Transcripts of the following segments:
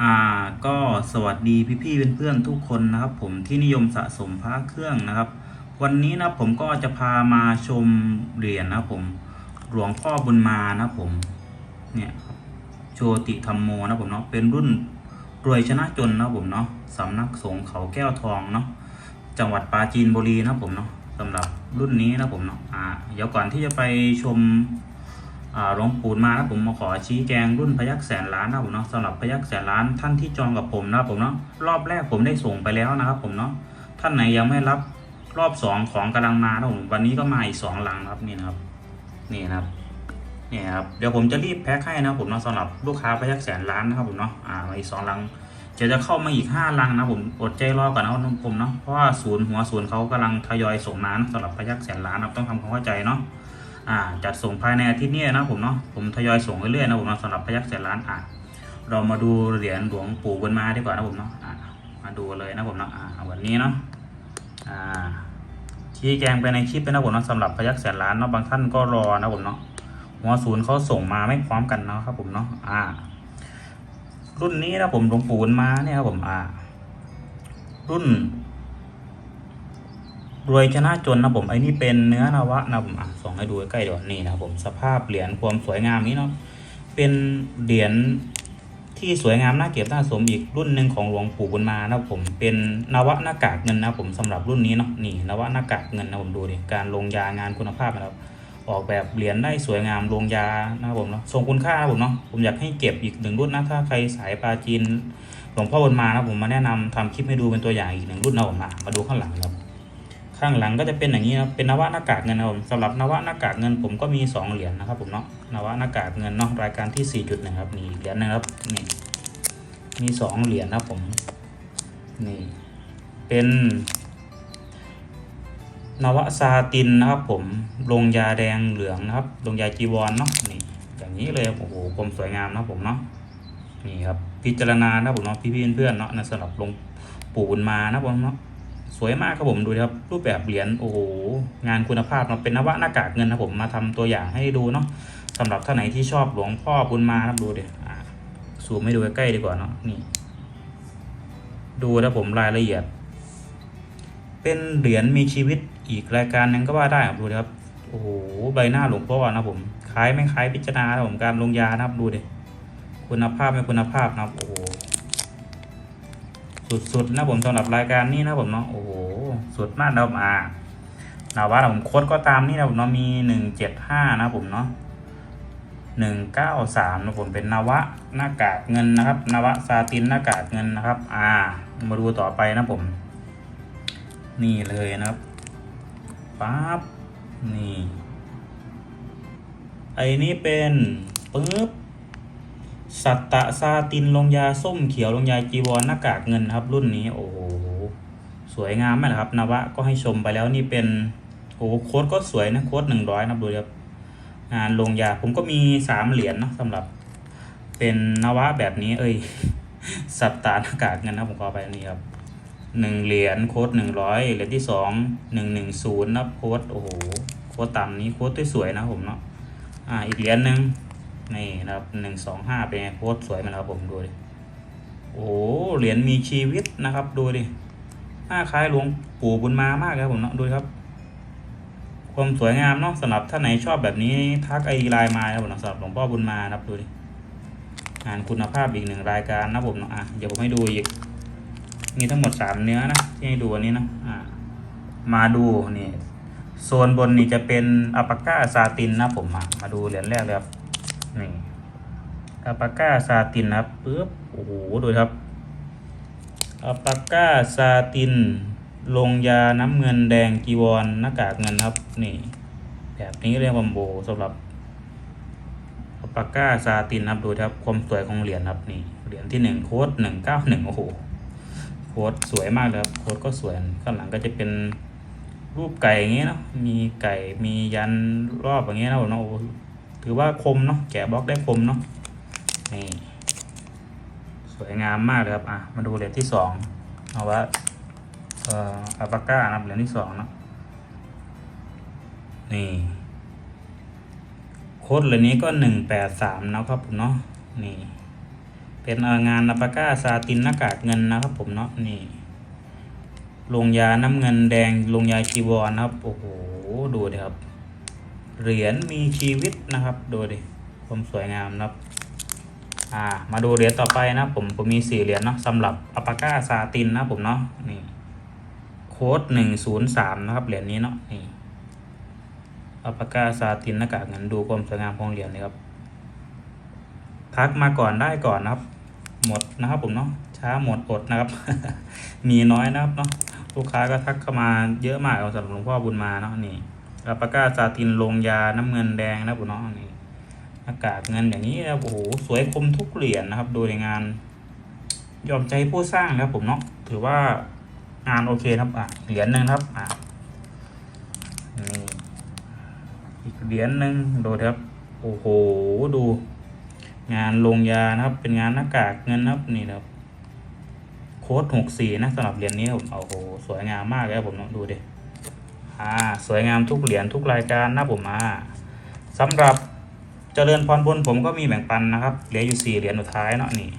อ่าก็สวัสดีพี่ๆเพื่อนๆทุกคนนะครับ ผมที่นิยมสะสมพระเครื่องนะครับ วันนี้นะผมก็จะพามาชมเหรียญนะผมหลวงพ่อบุญมานะผมเนี่ยโชติธรรมโมนะผมเนาะเป็นรุ่นรวยชนะจนนะผมเนาะสำนักสงฆ์เขาแก้วทองเนาะจังหวัดปราจีนบุรีนะผมเนาะสำหรับรุ่นนี้นะผมเนาะอ่าเดี๋ยวก่อนที่จะไปชม หลวงปู่มานะผมมาขอชี้แจงรุ่นพยักแสนล้านนะผมเนาะสำหรับพยักแสนล้านท่านที่จองกับผมนะผมเนาะรอบแรกผมได้ส่งไปแล้วนะครับผมเนาะท่านไหนยังไม่รับรอบสองของกำลังมานะผมวันนี้ก็มาอีกสองลังครับนี่นะครับนี่นะครับนี่ครับเดี๋ยวผมจะรีบแพ็คให้นะผมเนาะสำหรับลูกค้าพยักแสนล้านนะครับผมเนาะอ่ามาอีกสองลังเดี๋ยวจะเข้ามาอีกห้าลังนะผมอดใจรอก่อนนะผมเนาะเพราะว่าศูนย์หัวศูนย์เขากำลังทยอยส่งมานะสำหรับพยักแสนล้านนะต้องทำความเข้าใจเนาะ อ่าจัดส่งภายในอาทิตย์นี้นะผมเนาะผมทยอยส่งเรื่อยๆนะผมเนาะสำหรับพยักแสนล้านอะเรามาดูเหรียญหลวงปู่บุญมาดีกว่านะผมเนาะอ่ามาดูเลยนะผมเนาะอ่าวันนี้เนาะอ่าชี้แจงไปในคลิปไปนะผมเนาะสำหรับพยักแสนล้านเนาะบางท่านก็รอนะผมเนาะหัวศูนย์เขาส่งมาไม่พร้อมกันเนาะครับผมเนาะอ่า รุ่นนี้นะผมหลวงปู่บุญมาเนี่ยครับผมอ่ารุ่น รวยชนะจนนะผมไอ้นี่เป็นเนื้อนวะนะผมอะส่องให้ดูใกล้ๆเดี๋ยวนี่นะผมสภาพเหรียญความสวยงามนี้เนาะเป็นเหรียญที่สวยงามน่าเก็บน่าสมอีกรุ่นหนึ่งของหลวงปู่บุญมานะผมเป็นนวะหน้ากากเงินนะผมสำหรับรุ่นนี้เนาะนี่นวะหน้ากากเงินนะผมดูดิการลงยางานคุณภาพนะครับออกแบบเหรียญได้สวยงามลงยานะครับผมเนาะทรงคุณค่านะผมเนาะผมอยากให้เก็บอีกหนึ่งรุ่นนะถ้าใครสายปลาจีนหลวงพ่อบุญมานะผมมาแนะนำทำคลิปให้ดูเป็นตัวอย่างอีกหนึ่งรุ่นนะผมมามาดูข้างหลังครับ ข้างหลังก็จะเป็นอย่างนี้นะครับเป็นนวะหน้ากากเงินนะครับผมสำหรับนวะหน้ากากเงินผมก็มีสองเหรียญนะครับผมเนาะนวะหน้ากากเงินเนาะรายการที่สี่จุดนะครับนี่เหรียญนะครับนี่มีสองเหรียญนะผมนี่เป็นนวะซาตินนะครับผมลงยาแดงเหลืองนะครับลงยาจีวรเนาะนี่อย่างนี้เลยโอ้โหกลมสวยงามนะผมเนาะนี่ครับพิจารณานะผมเนาะพี่ๆเพื่อนๆเนาะนะสำหรับลงปู่บุญมานะผมเนาะ สวยมากครับผมดูดิครับรูปแบบเหรียญโอ้โหงานคุณภาพเนาะเป็นนวะหน้ากากเงินนะผมมาทำตัวอย่างให้ดูเนาะสำหรับท่านไหนที่ชอบหลวงพ่อบุญมานะครับดูเดิอ่าซูมให้ดูใกล้ๆดีกว่าเนาะนี่ ดูนะผมรายละเอียด เป็นเหรียญมีชีวิตอีกรายการหนึงก็ว่าได้ครับดูดิครับโอ้โหใบหน้าหลวงพ่อนะผมคล้ายไม่คล้ายพิจารณานะผมการลงยานะครับดูเดิคุณภาพไม่คุณภาพนะครับโอ้โห สุดๆนะผมสำหรับรายการนี้นะผมเนาะโอ้โหสุดมากนะผมอ่านาว่าผมโค้ดก็ตามนี่นะผมเนาะมีหนึ่งเจ็ดห้านะผมเนาะหนึ่งเก้าสามนะผมเป็นนวะหน้ากากเงินนะครับ นวะซาตินหน้ากากเงินนะครับ อ่า มาดูต่อไปนะผม นี่เลยนะครับปั๊บนี่ไอ้นี่เป็นปึ๊บ สัตตะซาตินลงยาส้มเขียวลงยาจีวรหน้ากากเงินครับ รุ่นนี้โอ้โหสวยงามไหมล่ะครับนวะก็ให้ชมไปแล้วนี่เป็นโอ้โหโค้ดก็สวยนะโค้ดหนึ่งร้อยนะดูครับงานลงยาผมก็มีสามเหรียญเนาะสำหรับ เป็นนวะแบบนี้ เอ้ย สัตตาหน้ากากเงินนะผมก็เอไปนี่ครับหนึ่งเหรียญโค้ดหนึ่งร้อยเหรียญที่สองหนึ่งหนึ่งศูนย์นะโค้ดโอ้โหโค้ดต่ำนี้โค้ดสวยๆนะผมเนาะอ่าอีกเหรียญหนึ่ง นี่นะครับหนึ่งสองห้าเป็นไงโคตรสวยไหมนครับผมดูดิโอ้เหรียญมีชีวิตนะครับดูดิหน้าคล้ายหลวงปู่บุญมามากครับผมเนาะดูครับ ความสวยงามเนาะสำหรับท่านไหนชอบแบบนี้ทักไอไลน์มาครับผมนะสำหรับหลวงพ่อบุญมานะครับดูดิงานคุณภาพอีกหนึ่งรายการนะผมเนาะอะเดี๋ยวผมให้ดูอีกมีทั้งหมดสามเนื้อนะที่ให้ดูอันนี้นะอ่ามาดูนี่โซนบนนี่จะเป็นอัปปาก้าซาตินนะผมมามาดูเหรียญแรกเลยครับ นี่อัปาก้าซาตินนะครับปึ๊บโอ้โหดูครับอัปาก้าซาตินลงยาน้ำเงินแดงจีวรหน้ากากเงินครับนี่ แบบนี้เรียกว่าโบสำหรับอัปาก้าซาตินนะครับดูครับความสวยของเหรียญครับนี่เหรียญที่หนึ่งโค้ดหนึ่งเก้าหนึ่งโอ้โหโค้ดสวยมากเลยครับโค้ดก็สวยข้างหลังก็จะเป็นรูปไก่อย่างเงี้ยเนาะมีไก่มียันรอบอย่างเงี้ยนะผมเนาะโอ้ ถือว่าคมเนาะแกะบล็อกได้คมเนาะนี่สวยงามมากเลยครับอะมาดูเหรียญที่สองเอาว่าเอ่ออัปปาก้านะครับเหรียญที่สองเนาะนี่โค้ดเหรียญนี้ก็หนึ่งแปดสามนะครับผมเนาะนี่เป็นงานอัปปาก้าซาตินหน้ากากเงินนะครับผมเนาะนี่ลงยาน้ำเงินแดงลงยาจีวรนะครับโอ้โหดูดิครับ เหรียญมีชีวิตนะครับ ดูดิความสวยงามนะครับ อ่า มาดูเหรียญต่อไปนะผมผมมีสี่เหรียญเนาะสำหรับอัปาก้าซาตินนะผมเนาะนี่โค้ดหนึ่งศูนย์สามนะครับเหรียญนี้เนาะนี่อัปาก้าซาตินหน้ากากเงินดูความสวยงามของเหรียญเลยครับทักมาก่อนได้ก่อนนะครับ หมดนะครับผมเนาะช้าหมดอดนะครับ มีน้อยนะครับเนาะลูกค้าก็ทักเข้ามาเยอะมากสำหรับหลวงพ่อบุญมาเนาะนี่ อัปปาก้าซาตินลงยาน้ำเงินแดงนะครับผมเนาะนี่หน้ากากเงินอย่างนี้นะโอ้โหสวยคมทุกเหรียญนะครับ โดูในงาน ยอมใจผู้สร้างนะครับผมเนาะถือว่างานโอเคนะครับอะเหรียญหนึ่งนะครับอะนี่อีกเหรียญหนึ่งดูครับโอ้โหดู งานลงยานะครับ เป็นงานหน้ากากเงินนะครับนี่นะครับโค้ดหกสี่นะสำหรับเหรียญนี้ผมโอ้โหสวยงามมากเลยครับผมเนาะดูดิ อ่าสวยงามทุกเหรียญทุกรายการนะผมมาสำหรับเจริญพรบนผมก็มีแบ่งปันนะครับเหลืออยู่สี่เหรียญสุดท้ายเนาะนี่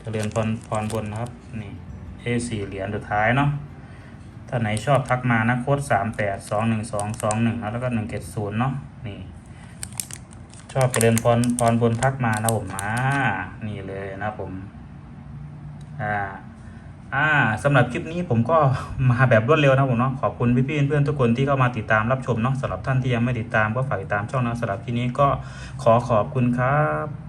เจริญพรพรบนนะครับนี่เอสี่เหรียญสุดท้ายเนาะถ้าไหนชอบทักมานะโค้ดสามแปดสองหนึ่งสองสองหนึ่งแล้วก็หนึ่งเจ็ดศูนย์เนาะนี่ชอบเจริญพรพรบนทักมานะผมอ่านี่เลยนะผมอ่า อ่าสำหรับคลิปนี้ผมก็มาแบบรวดเร็วนะผมเนาะขอบคุณพี่ๆเพื่อนๆทุกคนที่เข้ามาติดตามรับชมเนาะสำหรับท่านที่ยังไม่ติดตามก็ฝากติดตามช่องนะสำหรับคลิปนี้ก็ขอขอบคุณครับ